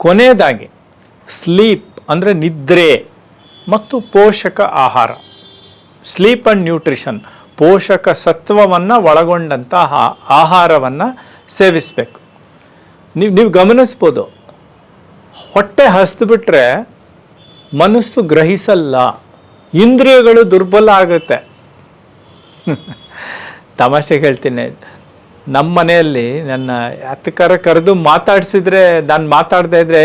ಕೊನೆಯದಾಗಿ ಸ್ಲೀಪ್ ಅಂದರೆ ನಿದ್ರೆ ಮತ್ತು ಪೋಷಕ ಆಹಾರ. ಸ್ಲೀಪ್ ಆ್ಯಂಡ್ ನ್ಯೂಟ್ರಿಷನ್ ಪೋಷಕ ಸತ್ವವನ್ನು ಒಳಗೊಂಡಂತಹ ಆಹಾರವನ್ನು ಸೇವಿಸಬೇಕು. ನೀವು ನೀವು ಗಮನಿಸ್ಬೋದು, ಹೊಟ್ಟೆ ಹಸಿದ್ಬಿಟ್ರೆ ಮನಸ್ಸು ಗ್ರಹಿಸಲ್ಲ, ಇಂದ್ರಿಯಗಳು ದುರ್ಬಲ ಆಗುತ್ತೆ. ತಮಾಷೆಗೆ ಹೇಳ್ತೀನಿ ನಮ್ಮ ಮನೆಯಲ್ಲಿ ನನ್ನ ಹತ್ತಕರ ಕರೆದು ಮಾತಾಡಿಸಿದ್ರೆ, ನಾನು ಮಾತಾಡದೇ ಇದ್ರೆ,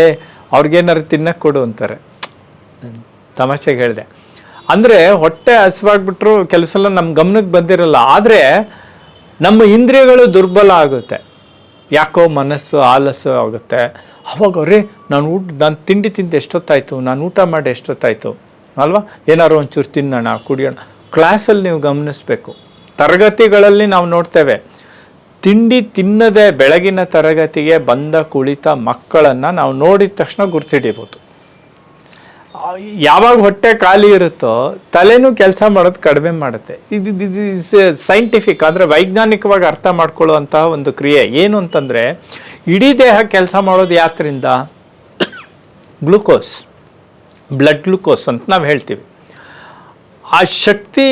ಅವ್ರಿಗೇನಾದ್ರು ತಿನ್ನಕ್ಕೆ ಕೊಡು ಅಂತಾರೆ. ತಮಾಷೆಗೆ ಹೇಳಿದೆ. ಅಂದರೆ ಹೊಟ್ಟೆ ಹಸಿವಾಗ್ಬಿಟ್ರು ಕೆಲಸ ಎಲ್ಲ ನಮ್ಮ ಗಮನಕ್ಕೆ ಬಂದಿರಲ್ಲ, ಆದರೆ ನಮ್ಮ ಇಂದ್ರಿಯಗಳು ದುರ್ಬಲ ಆಗುತ್ತೆ. ಯಾಕೋ ಮನಸ್ಸು, ಆಲಸ್ಸು ಆಗುತ್ತೆ. ಅವಾಗ ಅವ್ರಿ, ನಾನು ಊಟ, ನಾನು ತಿಂಡಿ ತಿಂದು ಎಷ್ಟೊತ್ತಾಯಿತು, ನಾನು ಊಟ ಮಾಡಿ ಎಷ್ಟೊತ್ತಾಯಿತು, ಅಲ್ವಾ? ಏನಾದ್ರು ಒಂಚೂರು ತಿನ್ನೋಣ, ಕುಡಿಯೋಣ. ಕ್ಲಾಸಲ್ಲಿ ನೀವು ಗಮನಿಸಬೇಕು. ತರಗತಿಗಳಲ್ಲಿ ನಾವು ನೋಡ್ತೇವೆ ತಿಂಡಿ ತಿನ್ನದೆ ಬೆಳಗಿನ ತರಗತಿಗೆ ಬಂದ ಕುಳಿತ ಮಕ್ಕಳನ್ನು ನಾವು ನೋಡಿದ ತಕ್ಷಣ ಗುರ್ತಿಡಿಬೋದು. ಯಾವಾಗ ಹೊಟ್ಟೆ ಖಾಲಿ ಇರುತ್ತೋ ತಲೆನೂ ಕೆಲಸ ಮಾಡೋದು ಕಡಿಮೆ ಮಾಡುತ್ತೆ. ಇದು ಇದು ಸೈಂಟಿಫಿಕ್ ಅಂದರೆ ವೈಜ್ಞಾನಿಕವಾಗಿ ಅರ್ಥ ಮಾಡ್ಕೊಳ್ಳುವಂತಹ ಒಂದು ಕ್ರಿಯೆ. ಏನು ಅಂತಂದರೆ ಇಡೀ ದೇಹ ಕೆಲಸ ಮಾಡೋದು ಯಾತ್ರಿಂದ? ಗ್ಲುಕೋಸ್. ಬ್ಲಡ್ ಗ್ಲೂಕೋಸ್ ಅಂತ ನಾವು ಹೇಳ್ತೀವಿ. ಆ ಶಕ್ತಿ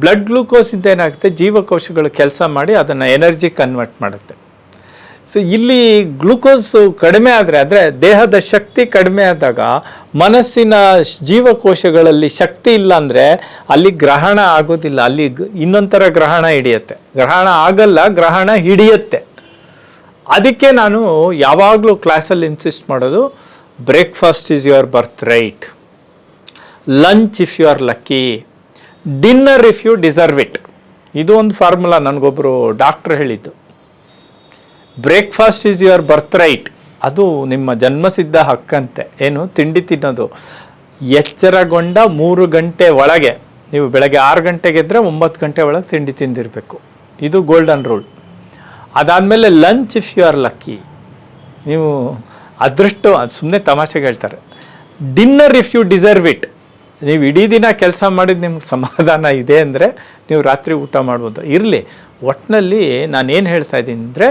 ಬ್ಲಡ್ ಗ್ಲೂಕೋಸಿಂದ ಏನಾಗುತ್ತೆ? ಜೀವಕೋಶಗಳು ಕೆಲಸ ಮಾಡಿ ಅದನ್ನು ಎನರ್ಜಿ ಕನ್ವರ್ಟ್ ಮಾಡುತ್ತೆ. ಸೊ ಇಲ್ಲಿ ಗ್ಲೂಕೋಸ್ ಕಡಿಮೆ ಆದರೆ ಅಂದರೆ ದೇಹದ ಶಕ್ತಿ ಕಡಿಮೆ ಆದಾಗ ಮನಸ್ಸಿನ ಜೀವಕೋಶಗಳಲ್ಲಿ ಶಕ್ತಿ ಇಲ್ಲ ಅಂದರೆ ಅಲ್ಲಿ ಗ್ರಹಣ ಆಗೋದಿಲ್ಲ. ಅಲ್ಲಿ ಇನ್ನೊಂಥರ ಗ್ರಹಣ ಹಿಡಿಯುತ್ತೆ. ಗ್ರಹಣ ಆಗಲ್ಲ, ಗ್ರಹಣ ಹಿಡಿಯುತ್ತೆ. ಅದಕ್ಕೆ ನಾನು ಯಾವಾಗಲೂ ಕ್ಲಾಸಲ್ಲಿ ಇನ್ಸಿಸ್ಟ್ ಮಾಡೋದು breakfast is your birth right lunch if you are lucky dinner if you deserve it ಇದು ಒಂದು ಫಾರ್ಮುಲಾ ನನಗೊಬ್ಬರು ಡಾಕ್ಟ್ರ್ ಹೇಳಿದ್ದು. Breakfast is your birth right ಅದು ನಿಮ್ಮ ಜನ್ಮಸಿದ್ಧ ಹಕ್ಕಂತೆ. ಏನು? ತಿಂಡಿ ತಿನ್ನೋದು. ಎಚ್ಚರಗೊಂಡ ಮೂರು ಗಂಟೆ ಒಳಗೆ, ನೀವು ಬೆಳಗ್ಗೆ ಆರು ಗಂಟೆಗೆ ಇದ್ದರೆ ಒಂಬತ್ತು ಗಂಟೆ ಒಳಗೆ ತಿಂಡಿ ತಿಂದಿರಬೇಕು. ಇದು ಗೋಲ್ಡನ್ ರೂಲ್ ಅದಾದಮೇಲೆ lunch if you are lucky ನೀವು ಅದೃಷ್ಟ ಸುಮ್ಮನೆ ತಮಾಷೆಗೆ ಹೇಳ್ತಾರೆ. Dinner if you deserve it ನೀವು ಇಡೀ ದಿನ ಕೆಲಸ ಮಾಡಿದ ನಿಮ್ಗೆ ಸಮಾಧಾನ ಇದೆ ಅಂದರೆ ನೀವು ರಾತ್ರಿ ಊಟ ಮಾಡ್ಬೋದು. ಇರಲಿ ಒಟ್ಟಿನಲ್ಲಿ ನಾನೇನು ಹೇಳ್ತಾ ಇದ್ದೀನಿ ಅಂದರೆ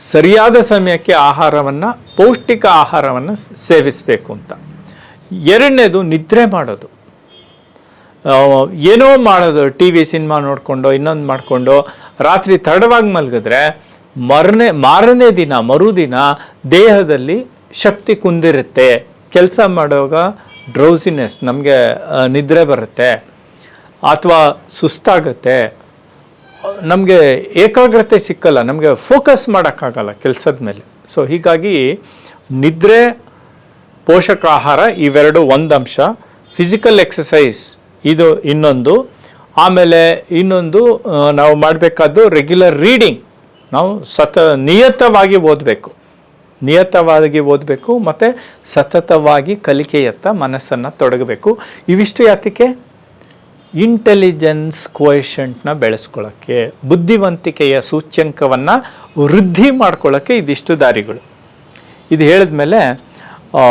ಸರಿಯಾದ ಸಮಯಕ್ಕೆ ಆಹಾರವನ್ನು, ಪೌಷ್ಟಿಕ ಆಹಾರವನ್ನು ಸೇವಿಸಬೇಕು ಅಂತ. ಎರಡನೇದು ನಿದ್ರೆ ಮಾಡೋದು. ಏನೋ ಮಾಡೋದು, ಟಿ ವಿ, ಸಿನಿಮಾ ನೋಡಿಕೊಂಡು, ಇನ್ನೊಂದು ಮಾಡಿಕೊಂಡು, ರಾತ್ರಿ ತಡವಾಗಿ ಮಲಗಿದ್ರೆ ಮರನೇ, ಮಾರನೇ ದಿನ, ಮರುದಿನ ದೇಹದಲ್ಲಿ ಶಕ್ತಿ ಕುಂದಿರುತ್ತೆ. ಕೆಲಸ ಮಾಡುವಾಗ ಡ್ರೌಸಿನೆಸ್ ನಮಗೆ ನಿದ್ರೆ ಬರುತ್ತೆ, ಅಥವಾ ಸುಸ್ತಾಗುತ್ತೆ, ನಮಗೆ ಏಕಾಗ್ರತೆ ಸಿಕ್ಕಲ್ಲ, ನಮಗೆ ಫೋಕಸ್ ಮಾಡೋಕ್ಕಾಗಲ್ಲ ಕೆಲಸದ ಮೇಲೆ ಸೊ ಹೀಗಾಗಿ ನಿದ್ರೆ ಪೋಷಕ ಆಹಾರ ಇವೆರಡು ಒಂದು ಅಂಶ ಫಿಸಿಕಲ್ ಎಕ್ಸಸೈಸ್ ಇದು ಇನ್ನೊಂದು. ಆಮೇಲೆ ಇನ್ನೊಂದು ನಾವು ಮಾಡಬೇಕಾದ್ದು ರೆಗ್ಯುಲರ್ ರೀಡಿಂಗ್ ನಾವು ಸತ, ನಿಯತವಾಗಿ ಓದಬೇಕು. ನಿಯತವಾಗಿ ಓದಬೇಕು ಮತ್ತು ಸತತವಾಗಿ ಕಲಿಕೆಯತ್ತ ಮನಸ್ಸನ್ನು ತೊಡಗಬೇಕು. ಇವಿಷ್ಟು ಯಾತಕ್ಕೆ? ಇಂಟೆಲಿಜೆನ್ಸ್ ಕೋಯಷಂಟ್ನ ಬೆಳೆಸ್ಕೊಳ್ಳೋಕ್ಕೆ ಬುದ್ಧಿವಂತಿಕೆಯ ಸೂಚ್ಯಂಕವನ್ನು ವೃದ್ಧಿ ಮಾಡ್ಕೊಳ್ಳೋಕ್ಕೆ ಇದಿಷ್ಟು ದಾರಿಗಳು. ಇದು ಹೇಳಿದ್ಮೇಲೆ ಆ,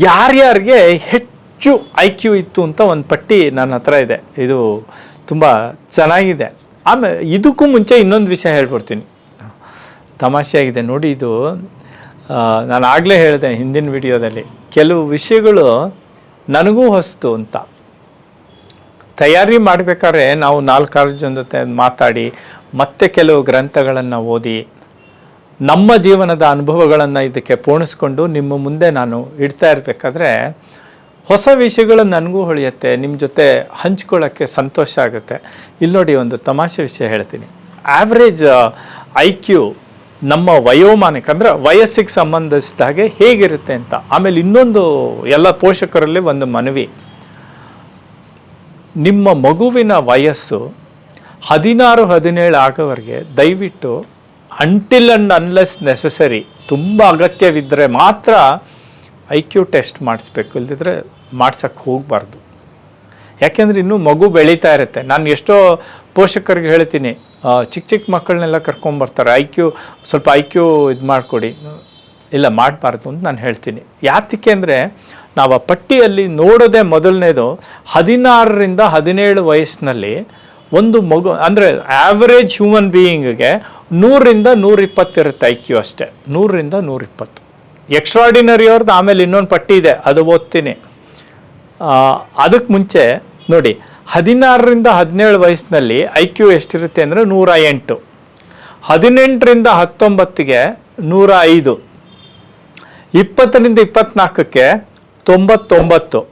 ಯಾರ್ಯಾರಿಗೆ ಹೆಚ್ಚು ಐ ಕ್ಯೂ ಇತ್ತು ಅಂತ ಒಂದು ಪಟ್ಟಿ ನನ್ನ ಹತ್ರ ಇದೆ. ಇದು ತುಂಬ ಚೆನ್ನಾಗಿದೆ. ಆಮೇಲೆ ಇದಕ್ಕೂ ಮುಂಚೆ ಇನ್ನೊಂದು ವಿಷಯ ಹೇಳ್ಬಿಡ್ತೀನಿ ತಮಾಷೆಯಾಗಿದೆ. ನೋಡಿ ಇದು ನಾನು ಆಗಲೇ ಹೇಳಿದೆ ಹಿಂದಿನ ವಿಡಿಯೋದಲ್ಲಿ, ಕೆಲವು ವಿಷಯಗಳು ನನಗೂ ಹೊಸ್ತು ಅಂತ. ತಯಾರಿ ಮಾಡಬೇಕಾದ್ರೆ ನಾವು ನಾಲ್ಕಾರು ಜನ ಜೊತೆ ಮಾತಾಡಿ, ಮತ್ತೆ ಕೆಲವು ಗ್ರಂಥಗಳನ್ನು ಓದಿ, ನಮ್ಮ ಜೀವನದ ಅನುಭವಗಳನ್ನು ಇದಕ್ಕೆ ಪೋಣಿಸ್ಕೊಂಡು ನಿಮ್ಮ ಮುಂದೆ ನಾನು ಇಡ್ತಾ ಇರಬೇಕಾದ್ರೆ, ಹೊಸ ವಿಷಯಗಳು ನನಗೂ ಹೊಳೆಯುತ್ತೆ, ನಿಮ್ಮ ಜೊತೆ ಹಂಚ್ಕೊಳ್ಳೋಕ್ಕೆ ಸಂತೋಷ ಆಗುತ್ತೆ. ಇಲ್ಲಿ ನೋಡಿ ಒಂದು ತಮಾಷೆ ವಿಷಯ ಹೇಳ್ತೀನಿ. ಆವ್ರೇಜ್ ಐ ಕ್ಯೂ ನಮ್ಮ ವಯೋಮಾನಕ್ಕೆ, ಅಂದರೆ ವಯಸ್ಸಿಗೆ ಸಂಬಂಧಿಸಿದ ಹಾಗೆ ಹೇಗಿರುತ್ತೆ ಅಂತ. ಆಮೇಲೆ ಇನ್ನೊಂದು ಎಲ್ಲ ಪೋಷಕರಲ್ಲಿ ಒಂದು ಮನವಿ. ನಿಮ್ಮ ಮಗುವಿನ ವಯಸ್ಸು ಹದಿನಾರು, ಹದಿನೇಳು ಆಗೋವರೆಗೆ ದಯವಿಟ್ಟು ಅಂಟಿಲ್ ಅಂಡ್ ಅನ್ಲೆಸ್ ನೆಸಸರಿ ತುಂಬ ಅಗತ್ಯವಿದ್ದರೆ ಮಾತ್ರ ಐ ಕ್ಯೂ ಟೆಸ್ಟ್ ಮಾಡಿಸ್ಬೇಕು. ಇಲ್ದಿದ್ರೆ ಮಾಡ್ಸೋಕ್ಕೆ ಹೋಗಬಾರ್ದು. ಯಾಕೆಂದರೆ ಇನ್ನೂ ಮಗು ಬೆಳೀತಾ ಇರುತ್ತೆ. ನಾನು ಎಷ್ಟೋ ಪೋಷಕರಿಗೆ ಹೇಳ್ತೀನಿ ಚಿಕ್ಕ ಚಿಕ್ಕ ಮಕ್ಕಳನ್ನೆಲ್ಲ ಕರ್ಕೊಂಬರ್ತಾರೆ ಐ ಕ್ಯೂ ಸ್ವಲ್ಪ ಐ ಕ್ಯೂ ಇದು ಮಾಡಿಕೊಡಿ. ಇಲ್ಲ, ಮಾಡಬಾರ್ದು ಅಂತ ನಾನು ಹೇಳ್ತೀನಿ. ಯಾತಕ್ಕೆ ಅಂದರೆ, ನಾವು ಆ ಪಟ್ಟಿಯಲ್ಲಿ ನೋಡೋದೇ ಮೊದಲನೇದು, ಹದಿನಾರರಿಂದ ಹದಿನೇಳು ವಯಸ್ಸಿನಲ್ಲಿ ಒಂದು ಮಗು, ಅಂದರೆ ಆ್ಯಾವರೇಜ್ ಹ್ಯೂಮನ್ ಬೀಯಿಂಗ್ಗೆ ನೂರಿಂದ ನೂರಿಪ್ಪತ್ತಿರುತ್ತೆ ಐ ಕ್ಯೂ ಅಷ್ಟೇ. ನೂರರಿಂದ ನೂರಿಪ್ಪತ್ತು. ಎಕ್ಸ್ಟ್ರಾರ್ಡಿನರಿ ಅವ್ರದ್ದು ಆಮೇಲೆ ಇನ್ನೊಂದು ಪಟ್ಟಿ ಇದೆ, ಅದು ಓದ್ತೀನಿ. ಅದಕ್ಕೆ ಮುಂಚೆ, ನೋಡಿ ಹದಿನಾರರಿಂದ ಹದಿನೇಳು ವಯಸ್ಸಿನಲ್ಲಿ ಐ ಕ್ಯೂ ಎಷ್ಟಿರುತ್ತೆ ಅಂದರೆ ನೂರ ಎಂಟು. ಹದಿನೆಂಟರಿಂದ ಹತ್ತೊಂಬತ್ತಿಗೆ ನೂರ ಐದು. ಇಪ್ಪತ್ತರಿಂದ ಇಪ್ಪತ್ತ್ನಾಲ್ಕಕ್ಕೆ ತೊಂಬತ್ತೊಂಬತ್ತು.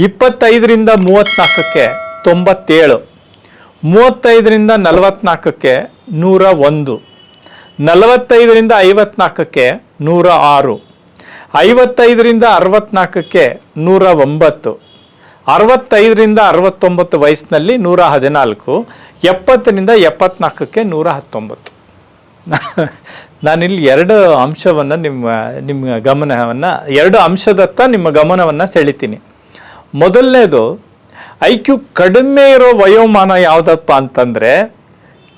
ಇಪ್ಪತ್ತೈದರಿಂದ ಮೂವತ್ತ್ನಾಲ್ಕಕ್ಕೆ ತೊಂಬತ್ತೇಳು. ಮೂವತ್ತೈದರಿಂದ ನಲವತ್ತ್ನಾಲ್ಕಕ್ಕೆ ನೂರ ಒಂದು. ನಲವತ್ತೈದರಿಂದ ಐವತ್ನಾಲ್ಕಕ್ಕೆ ನೂರ ಆರು. ಐವತ್ತೈದರಿಂದ ಅರವತ್ನಾಲ್ಕಕ್ಕೆ ನೂರ ಒಂಬತ್ತು. ಅರವತ್ತೈದರಿಂದ ಅರವತ್ತೊಂಬತ್ತು ವಯಸ್ಸಿನಲ್ಲಿ ನೂರ ಹದಿನಾಲ್ಕು, ಎಪ್ಪತ್ತರಿಂದ ಎಪ್ಪತ್ನಾಲ್ಕಕ್ಕೆ ನೂರ ಹತ್ತೊಂಬತ್ತು. ನಾನಿಲ್ಲಿ ಎರಡು ಅಂಶವನ್ನು ನಿಮ್ಮ ನಿಮ್ಮ ಗಮನವನ್ನು, ಎರಡು ಅಂಶದತ್ತ ನಿಮ್ಮ ಗಮನವನ್ನು ಸೆಳಿತೀನಿ. ಮೊದಲನೇದು ಐ ಕ್ಯೂ ಕಡಿಮೆ ಇರೋ ವಯೋಮಾನ ಯಾವುದಪ್ಪ ಅಂತಂದರೆ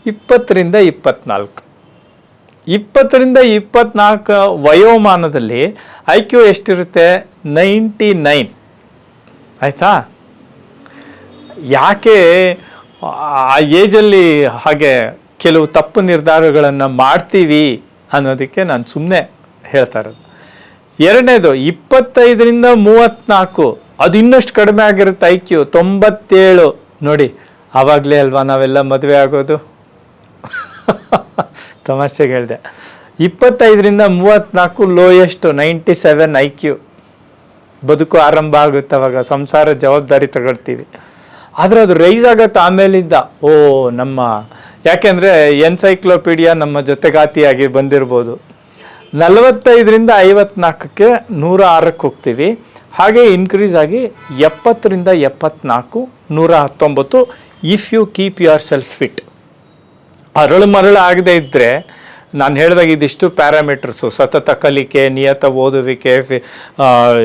ಇಪ್ಪತ್ತರಿಂದ ಇಪ್ಪತ್ನಾಲ್ಕು. ಇಪ್ಪತ್ತರಿಂದ ಇಪ್ಪತ್ನಾಲ್ಕು ವಯೋಮಾನದಲ್ಲಿ ಐ ಕ್ಯೂ ಎಷ್ಟಿರುತ್ತೆ? Ninety nine. ಆಯಿತಾ? ಯಾಕೆ ಆ ಏಜಲ್ಲಿ ಹಾಗೆ ಕೆಲವು ತಪ್ಪು ನಿರ್ಧಾರಗಳನ್ನು ಮಾಡ್ತೀವಿ ಅನ್ನೋದಕ್ಕೆ ನಾನು ಸುಮ್ಮನೆ ಹೇಳ್ತಾ ಇರೋದು. ಎರಡನೇದು, ಇಪ್ಪತ್ತೈದರಿಂದ ಮೂವತ್ತ್ನಾಲ್ಕು, ಅದು ಇನ್ನಷ್ಟು ಕಡಿಮೆ ಆಗಿರುತ್ತೆ ಐ ಕ್ಯೂ ತೊಂಬತ್ತೇಳು. ನೋಡಿ, ಆವಾಗಲೇ ಅಲ್ವಾ ನಾವೆಲ್ಲ ಮದುವೆ ಆಗೋದು? ತಮಾಷೆಗೆ ಹೇಳಿದೆ. ಇಪ್ಪತ್ತೈದರಿಂದ ಮೂವತ್ತ್ನಾಲ್ಕು lowest ninety seven I Q ಬದುಕು ಆರಂಭ ಆಗುತ್ತೆ, ಅವಾಗ ಸಂಸಾರ ಜವಾಬ್ದಾರಿ ತಗೊಳ್ತೀವಿ. ಆದರೆ ಅದು ರೈಸ್ ಆಗುತ್ತೆ ಆಮೇಲಿಂದ, ಓ ನಮ್ಮ, ಯಾಕೆಂದರೆ ಎನ್ಸೈಕ್ಲೋಪೀಡಿಯಾ ನಮ್ಮ ಜೊತೆಗಾತಿಯಾಗಿ ಬಂದಿರ್ಬೋದು. ನಲವತ್ತೈದರಿಂದ ಐವತ್ನಾಲ್ಕಕ್ಕೆ ನೂರ ಆರಕ್ಕೆ ಹೋಗ್ತೀವಿ. ಹಾಗೆ ಇನ್ಕ್ರೀಸ್ ಆಗಿ ಎಪ್ಪತ್ತರಿಂದ ಎಪ್ಪತ್ನಾಲ್ಕು ನೂರ ಹತ್ತೊಂಬತ್ತು if you keep yourself fit ಅರಳು ಮರಳು ಆಗದೆ ಇದ್ದರೆ ನಾನು ಹೇಳಿದಾಗ ಇದಿಷ್ಟು ಪ್ಯಾರಾಮೀಟರ್ಸು. ಸತತ ಕಲಿಕೆ, ನಿಯತ ಓದುವಿಕೆ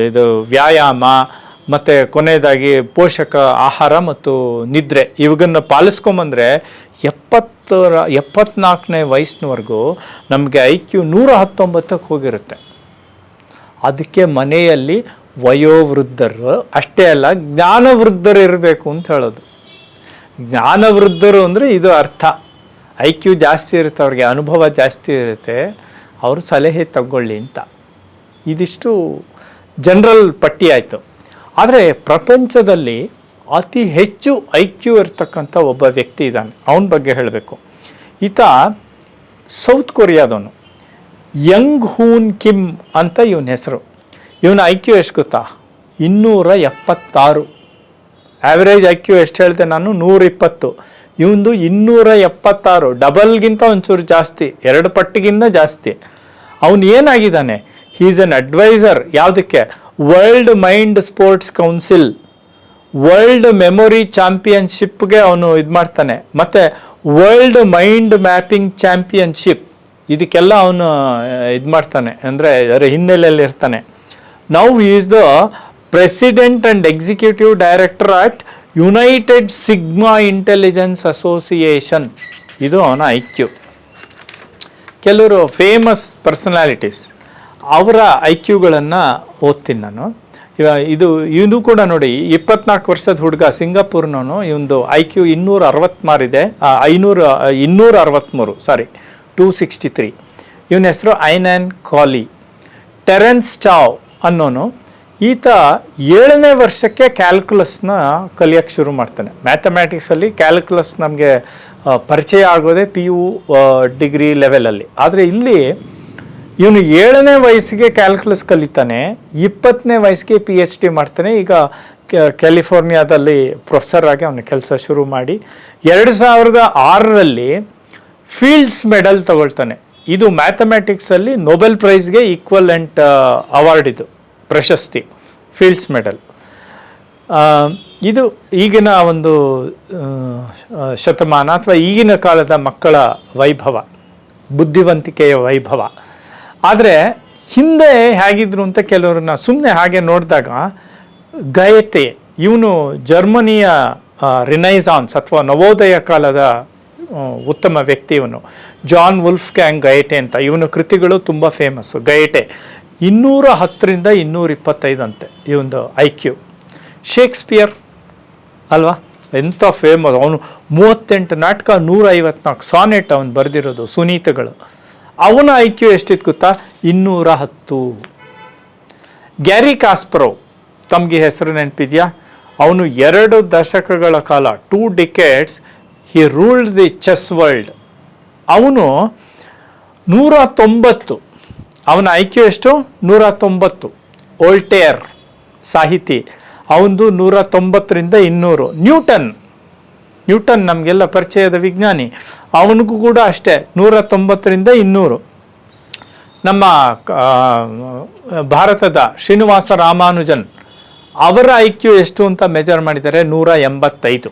ಇದು ವ್ಯಾಯಾಮ, ಮತ್ತು ಕೊನೆಯದಾಗಿ ಪೋಷಕ ಆಹಾರ ಮತ್ತು ನಿದ್ರೆ. ಇವುಗನ್ನು ಪಾಲಿಸ್ಕೊಂಬಂದರೆ ಎಪ್ಪತ್ತರ, ಎಪ್ಪತ್ನಾಲ್ಕನೇ ವಯಸ್ಸಿನವರೆಗೂ ನಮಗೆ ಐ ಕ್ಯೂ ನೂರ ಹತ್ತೊಂಬತ್ತಕ್ಕೆ ಹೋಗಿರುತ್ತೆ. ಅದಕ್ಕೆ ಮನೆಯಲ್ಲಿ ವಯೋವೃದ್ಧರು ಅಷ್ಟೇ ಅಲ್ಲ, ಜ್ಞಾನವೃದ್ಧರು ಇರಬೇಕು ಅಂತ ಹೇಳೋದು. ಜ್ಞಾನವೃದ್ಧರು ಅಂದರೆ ಇದು ಅರ್ಥ. ಐ ಕ್ಯೂ ಜಾಸ್ತಿ ಇರುತ್ತೆ, ಅವ್ರಿಗೆ ಅನುಭವ ಜಾಸ್ತಿ ಇರುತ್ತೆ, ಅವರು ಸಲಹೆ ತಗೊಳ್ಳಿ ಅಂತ. ಇದಿಷ್ಟು ಜನರಲ್ ಪಟ್ಟಿ ಆಯಿತು. ಆದರೆ ಪ್ರಪಂಚದಲ್ಲಿ ಅತಿ ಹೆಚ್ಚು ಐ ಕ್ಯೂ ಇರ್ತಕ್ಕಂಥ ಒಬ್ಬ ವ್ಯಕ್ತಿ ಇದ್ದಾನೆ, ಅವನ ಬಗ್ಗೆ ಹೇಳಬೇಕು. ಈತ ಸೌತ್ ಕೊರಿಯಾದವನು. ಯಂಗ್ ಹೂನ್ ಕಿಮ್ ಅಂತ ಇವನ ಹೆಸರು. ಇವನ ಐ ಕ್ಯೂ ಎಷ್ಟು ಗೊತ್ತಾ? ಇನ್ನೂರ ಎಪ್ಪತ್ತಾರು. ಆ್ಯಾವ್ರೇಜ್ ಐ ಕ್ಯೂ ಎಷ್ಟು ಹೇಳ್ತೆ ನಾನು? ನೂರಿಪ್ಪತ್ತು. ಇವಂದು ಇನ್ನೂರ ಎಪ್ಪತ್ತಾರು, ಡಬಲ್ಗಿಂತ ಒಂಚೂರು ಜಾಸ್ತಿ, ಎರಡು ಪಟ್ಟಿಗಿಂತ ಜಾಸ್ತಿ. ಅವನು ಏನಾಗಿದ್ದಾನೆ? ಹೀಸ್ ಅನ್ ಅಡ್ವೈಸರ್ ಯಾವುದಕ್ಕೆ? World Mind Sports Council World Memory ಚಾಂಪಿಯನ್ಶಿಪ್ಗೆ ಅವನು ಇದು ಮಾಡ್ತಾನೆ. ಮತ್ತು ವರ್ಲ್ಡ್ ಮೈಂಡ್ ಮ್ಯಾಪಿಂಗ್ ಚಾಂಪಿಯನ್ಶಿಪ್ ಇದಕ್ಕೆಲ್ಲ ಅವನು ಇದು ಮಾಡ್ತಾನೆ. ಅಂದರೆ ಅದರ ಹಿನ್ನೆಲೆಯಲ್ಲಿ ಇರ್ತಾನೆ. Now is the president and executive director at United Sigma Intelligence Association ಇದು ಅವನ ಐ ಕ್ಯೂ ಕೆಲವರು ಫೇಮಸ್ ಪರ್ಸನಾಲಿಟೀಸ್ ಅವರ ಐ ಕ್ಯೂಗಳನ್ನು ಓದ್ತೀನಿ ನಾನು. ಇವಾಗ ಇದು ಇದು ಕೂಡ ನೋಡಿ, ಇಪ್ಪತ್ನಾಲ್ಕು ವರ್ಷದ ಹುಡುಗ ಸಿಂಗಾಪುರ್ನವನು ಇವೊಂದು ಐ ಕ್ಯೂ ಇನ್ನೂರ ಅರವತ್ತ್ಮಾರಿದೆ ಐನೂರ ಇನ್ನೂರ ಅರವತ್ತ್ಮೂರು ಸಾರಿ ಟೂ ಸಿಕ್ಸ್ಟಿ ತ್ರೀ ಇವನ ಹೆಸರು ಐನ್ಯಾನ್ ಕಾಲಿ ಟೆರೆನ್ಸ್ ಚಾವ್ ಅನ್ನೋನು ಈತ ಏಳನೇ ವರ್ಷಕ್ಕೆ ಕ್ಯಾಲ್ಕುಲಸ್ನ ಕಲಿಯೋಕ್ಕೆ ಶುರು ಮಾಡ್ತಾನೆ. ಮ್ಯಾಥಮ್ಯಾಟಿಕ್ಸಲ್ಲಿ ಕ್ಯಾಲ್ಕುಲಸ್ ನಮಗೆ ಪರಿಚಯ ಆಗೋದೇ ಪಿ ಯು ಡಿಗ್ರಿ ಲೆವೆಲಲ್ಲಿ ಆದರೆ ಇಲ್ಲಿ ಇವನು ಏಳನೇ ವಯಸ್ಸಿಗೆ ಕ್ಯಾಲ್ಕುಲಸ್ ಕಲಿತಾನೆ, ಇಪ್ಪತ್ತನೇ ವಯಸ್ಸಿಗೆ ಪಿ ಎಚ್ ಡಿ ಮಾಡ್ತಾನೆ. ಈಗ ಕ್ಯಾಲಿಫೋರ್ನಿಯಾದಲ್ಲಿ ಪ್ರೊಫೆಸರ್ ಆಗಿ ಅವನ ಕೆಲಸ ಶುರು ಮಾಡಿ, ಎರಡು ಸಾವಿರದ ಆರರಲ್ಲಿ ಫೀಲ್ಡ್ಸ್ ಮೆಡಲ್ ತಗೊಳ್ತಾನೆ. ಇದು ಮ್ಯಾಥಮ್ಯಾಟಿಕ್ಸಲ್ಲಿ ನೊಬೆಲ್ ಪ್ರೈಸ್ಗೆ ಈಕ್ವಲೆಂಟ್ ಅವಾರ್ಡ್ ಇದು. ಪ್ರಶಸ್ತಿ ಫೀಲ್ಡ್ಸ್ ಮೆಡಲ್ ಇದು ಈಗಿನ ಒಂದು ಶತಮಾನ ಅಥವಾ ಈಗಿನ ಕಾಲದ ಮಕ್ಕಳ ವೈಭವ, ಬುದ್ಧಿವಂತಿಕೆಯ ವೈಭವ. ಆದರೆ ಹಿಂದೆ ಹೇಗಿದ್ರು ಅಂತ ಕೆಲವ್ರನ್ನ ಸುಮ್ಮನೆ ಹಾಗೆ ನೋಡಿದಾಗ ಗಯತೆ, ಇವನು ಜರ್ಮನಿಯ ರಿನೈಸಾನ್ಸ್ ಅಥವಾ ನವೋದಯ ಕಾಲದ ಉತ್ತಮ ವ್ಯಕ್ತಿ ಇವನು. ಜಾನ್ ವುಲ್ಫ್ ಕ್ಯಾಂಗ್ ಗಯಟೆ ಅಂತ. ಇವನ ಕೃತಿಗಳು ತುಂಬ ಫೇಮಸ್ಸು ಗಯಟೆ ಇನ್ನೂರ ಹತ್ತರಿಂದ ಇನ್ನೂರ ಇಪ್ಪತ್ತೈದಂತೆ ಈ ಒಂದು ಐ ಕ್ಯೂ ಶೇಕ್ಸ್ಪಿಯರ್ ಅಲ್ವಾ? ಎಂಥ ಫೇಮಸ್ ಅವನು ಮೂವತ್ತೆಂಟು ನಾಟಕ ನೂರ ಐವತ್ನಾಲ್ಕು ಸಾನೆಟ್ ಅವನು ಬರೆದಿರೋದು, ಸುನೀತಗಳು. ಅವನ ಐ ಕ್ಯೂ ಎಷ್ಟಿತ್ತು ಗೊತ್ತಾ? ಇನ್ನೂರ ಹತ್ತು ಗ್ಯಾರಿ ಕಾಸ್ಪರೋ ತಮಗೆ ಹೆಸರು ನೆನಪಿದೆಯಾ? ಅವನು ಎರಡು ದಶಕಗಳ ಕಾಲ two decades he ruled the chess world ಅವನು ನೂರ ತೊಂಬತ್ತು ಅವನ ಐ ಕ್ಯೂ ಎಷ್ಟು? ನೂರ ತೊಂಬತ್ತು ಓಲ್ಟೇರ್ ಸಾಹಿತಿ. ಅವನದು ನೂರ ತೊಂಬತ್ತರಿಂದ ಇನ್ನೂರು. ನ್ಯೂಟನ್ ನ್ಯೂಟನ್ ನಮಗೆಲ್ಲ ಪರಿಚಯದ ವಿಜ್ಞಾನಿ. ಅವನಿಗೂ ಕೂಡ ಅಷ್ಟೇ ನೂರ ತೊಂಬತ್ತರಿಂದ ಇನ್ನೂರು. ನಮ್ಮ ಭಾರತದ ಶ್ರೀನಿವಾಸ ರಾಮಾನುಜನ್ ಅವರ ಐ ಕ್ಯೂ ಎಷ್ಟು ಅಂತ ಮೆಜರ್ ಮಾಡಿದ್ದಾರೆ ನೂರ ಎಂಬತ್ತೈದು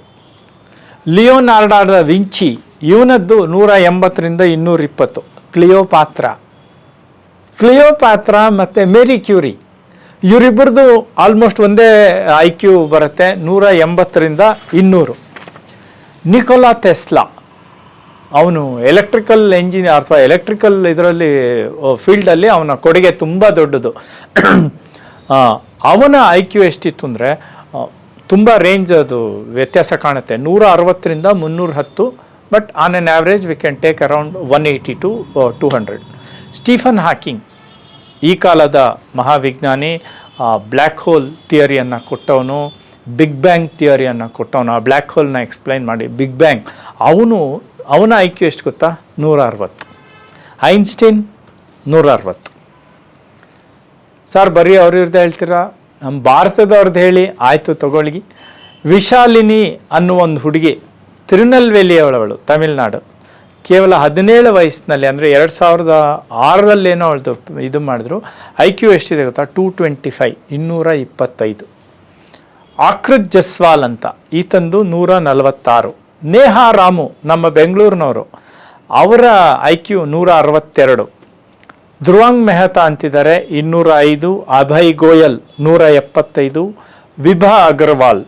ಲಿಯೋನಾರ್ಡಾರ್ಡ ವಿಂಚಿ, ಇವನದ್ದು ನೂರ ಎಂಬತ್ತರಿಂದ ಇನ್ನೂರ ಇಪ್ಪತ್ತು ಕ್ಲಿಯೋಪಾತ್ರ. ಕ್ಲಿಯೋಪಾತ್ರ ಮತ್ತು ಮೇರಿ ಕ್ಯೂರಿ ಇವರಿಬ್ಬರದು ಆಲ್ಮೋಸ್ಟ್ ಒಂದೇ ಐ ಕ್ಯೂ ಬರುತ್ತೆ, ನೂರ ಎಂಬತ್ತರಿಂದ ಇನ್ನೂರು. ನಿಕೋಲಾ ಟೆಸ್ಲಾ ಅವನು ಎಲೆಕ್ಟ್ರಿಕಲ್ ಎಂಜಿನಿಯರ್ ಅಥವಾ ಎಲೆಕ್ಟ್ರಿಕಲ್ ಇದರಲ್ಲಿ ಫೀಲ್ಡಲ್ಲಿ ಅವನ ಕೊಡುಗೆ ತುಂಬ ದೊಡ್ಡದು. ಅವನ ಐ ಕ್ಯೂ ಎಷ್ಟಿತ್ತು ಅಂದರೆ ತುಂಬ ರೇಂಜ್ ಅದು ವ್ಯತ್ಯಾಸ ಕಾಣುತ್ತೆ. ನೂರ ಅರವತ್ತರಿಂದ ಮುನ್ನೂರ ಹತ್ತು but on an average we can take around one eighty to two hundred Stephen Hawking, ಈ ಕಾಲದ ಮಹಾವಿಜ್ಞಾನಿ ಬ್ಲ್ಯಾಕ್ ಹೋಲ್ ಥಿಯರಿಯನ್ನು ಕೊಟ್ಟವನು ಬಿಗ್ ಬ್ಯಾಂಗ್ ಥಿಯರಿಯನ್ನು ಕೊಟ್ಟವನು. ಆ ಬ್ಲ್ಯಾಕ್ ಹೋಲ್ನ ಎಕ್ಸ್ಪ್ಲೈನ್ ಮಾಡಿ ಬಿಗ್ ಬ್ಯಾಂಗ್ ಅವನು, ಅವನ ಐ ಎಷ್ಟು ಗೊತ್ತಾ? ನೂರ ಅರವತ್ತು ಐನ್ಸ್ಟೀನ್ ನೂರ ಅರವತ್ತು ಸರ್, ಬರೀ ಅವ್ರದ್ದು ಹೇಳ್ತೀರಾ? ನಮ್ಮ ಭಾರತದವ್ರದ್ದು ಹೇಳಿ, ಆಯಿತು ತೊಗೊಳ್ಳಿ. ವಿಶಾಲಿನಿ ಅನ್ನುವ ಒಂದು ಹುಡುಗಿ, ತಿರುನಲ್ವೇಲಿಯವಳವಳು, ತಮಿಳ್ನಾಡು. ಕೇವಲ ಹದಿನೇಳು ವಯಸ್ಸಿನಲ್ಲಿ, ಅಂದರೆ ಎರಡು ಸಾವಿರದ ಆರರಲ್ಲೇನೋ ಅವಳದು ಇದು ಮಾಡಿದ್ರು ಐ ಕ್ಯೂ ಎಷ್ಟಿದೆ ಗೊತ್ತಾ? ಟೂ ಟ್ವೆಂಟಿ ಫೈವ್ ಇನ್ನೂರ ಇಪ್ಪತ್ತೈದು ಆಕೃತ್ ಜಸ್ವಾಲ್ ಅಂತ, ಈತಂದು ನೂರ ನಲವತ್ತಾರು ನೇಹಾ ರಾಮು, ನಮ್ಮ ಬೆಂಗಳೂರಿನವರು, ಅವರ ಐ ಕ್ಯೂ ನೂರ ಅರವತ್ತೆರಡು ಧ್ರುವಂಗ್ ಮೆಹತಾ ಅಂತಿದ್ದಾರೆ ಇನ್ನೂರ ಐದು ಅಭಯ್ ಗೋಯಲ್ ನೂರ ಎಪ್ಪತ್ತೈದು ವಿಭಾ ಅಗರ್ವಾಲ್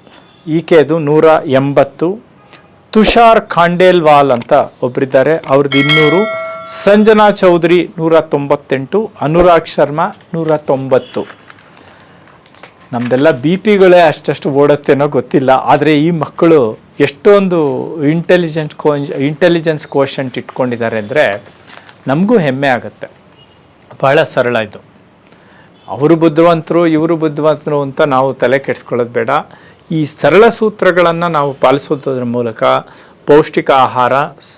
ಈಕೆದು ನೂರ ಎಂಬತ್ತು ತುಷಾರ್ ಖಾಂಡೇಲ್ವಾಲ್ ಅಂತ ಒಬ್ಬರಿದ್ದಾರೆ ಅವ್ರದ್ದು ಇನ್ನೂರು. ಸಂಜನಾ ಚೌಧರಿ ನೂರ ತೊಂಬತ್ತೆಂಟು ಅನುರಾಗ್ ಶರ್ಮಾ ನೂರ ತೊಂಬತ್ತು ನಮ್ದೆಲ್ಲ ಬಿ ಪಿಗಳೇ ಅಷ್ಟಷ್ಟು ಓಡುತ್ತೇನೋ ಗೊತ್ತಿಲ್ಲ. ಆದರೆ ಈ ಮಕ್ಕಳು ಎಷ್ಟೊಂದು ಇಂಟೆಲಿಜೆಂಟ್ ಕೋ ಇಂಟೆಲಿಜೆನ್ಸ್ ಕೋಶಂಟ್ ಇಟ್ಕೊಂಡಿದ್ದಾರೆ ಅಂದರೆ ನಮಗೂ ಹೆಮ್ಮೆ ಆಗುತ್ತೆ. ಭಾಳ ಸರಳ ಇದು. ಅವರು ಬುದ್ಧಿವಂತರು, ಇವರು ಬುದ್ಧಿವಂತರು ಅಂತ ನಾವು ತಲೆ ಕೆಡಿಸ್ಕೊಳ್ಳೋದು ಬೇಡ. ಈ ಸರಳ ಸೂತ್ರಗಳನ್ನು ನಾವು ಪಾಲಿಸೋದ್ರ ಮೂಲಕ ಪೌಷ್ಟಿಕ ಆಹಾರ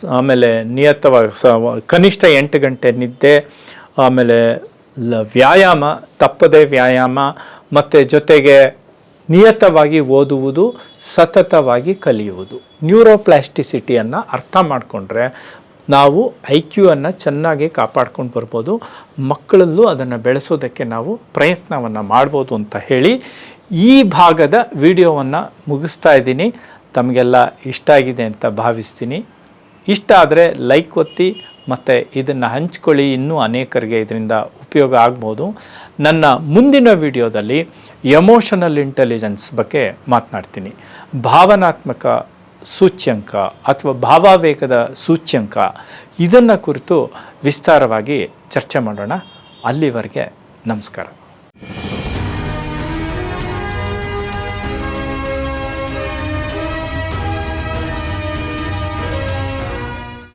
ಆಮೇಲೆ ನಿಯತವಾಗಿ ಸ, ಕನಿಷ್ಠ ಎಂಟು ಗಂಟೆ ನಿದ್ದೆ, ಆಮೇಲೆ ಲ, ವ್ಯಾಯಾಮ, ತಪ್ಪದೇ ವ್ಯಾಯಾಮ, ಮತ್ತು ಜೊತೆಗೆ ನಿಯತವಾಗಿ ಓದುವುದು, ಸತತವಾಗಿ ಕಲಿಯುವುದು. ನ್ಯೂರೋಪ್ಲಾಸ್ಟಿಸಿಟಿಯನ್ನು ಅರ್ಥ ಮಾಡಿಕೊಂಡ್ರೆ ನಾವು ಐ ಕ್ಯೂವನ್ನು ಚೆನ್ನಾಗಿ ಕಾಪಾಡ್ಕೊಂಡು ಬರ್ಬೋದು, ಮಕ್ಕಳಲ್ಲೂ ಅದನ್ನು ಬೆಳೆಸೋದಕ್ಕೆ ನಾವು ಪ್ರಯತ್ನವನ್ನು ಮಾಡ್ಬೋದು ಅಂತ ಹೇಳಿ ಈ ಭಾಗದ ವಿಡಿಯೋವನ್ನು ಮುಗಿಸ್ತಾ ಇದ್ದೀನಿ. ತಮಗೆಲ್ಲ ಇಷ್ಟ ಆಗಿದೆ ಅಂತ ಭಾವಿಸ್ತೀನಿ. ಇಷ್ಟ ಆದರೆ ಲೈಕ್ ಒತ್ತಿ, ಮತ್ತು ಇದನ್ನು ಹಂಚ್ಕೊಳ್ಳಿ. ಇನ್ನೂ ಅನೇಕರಿಗೆ ಇದರಿಂದ ಉಪಯೋಗ ಆಗ್ಬೋದು. ನನ್ನ ಮುಂದಿನ ವಿಡಿಯೋದಲ್ಲಿ ಎಮೋಷನಲ್ ಇಂಟೆಲಿಜೆನ್ಸ್ ಬಗ್ಗೆ ಮಾತನಾಡ್ತೀನಿ. ಭಾವನಾತ್ಮಕ ಸೂಚ್ಯಂಕ ಅಥವಾ ಭಾವಾವೇಗದ ಸೂಚ್ಯಂಕ ಇದನ್ನು ಕುರಿತು ವಿಸ್ತಾರವಾಗಿ ಚರ್ಚೆ ಮಾಡೋಣ. ಅಲ್ಲಿವರೆಗೆ ನಮಸ್ಕಾರ.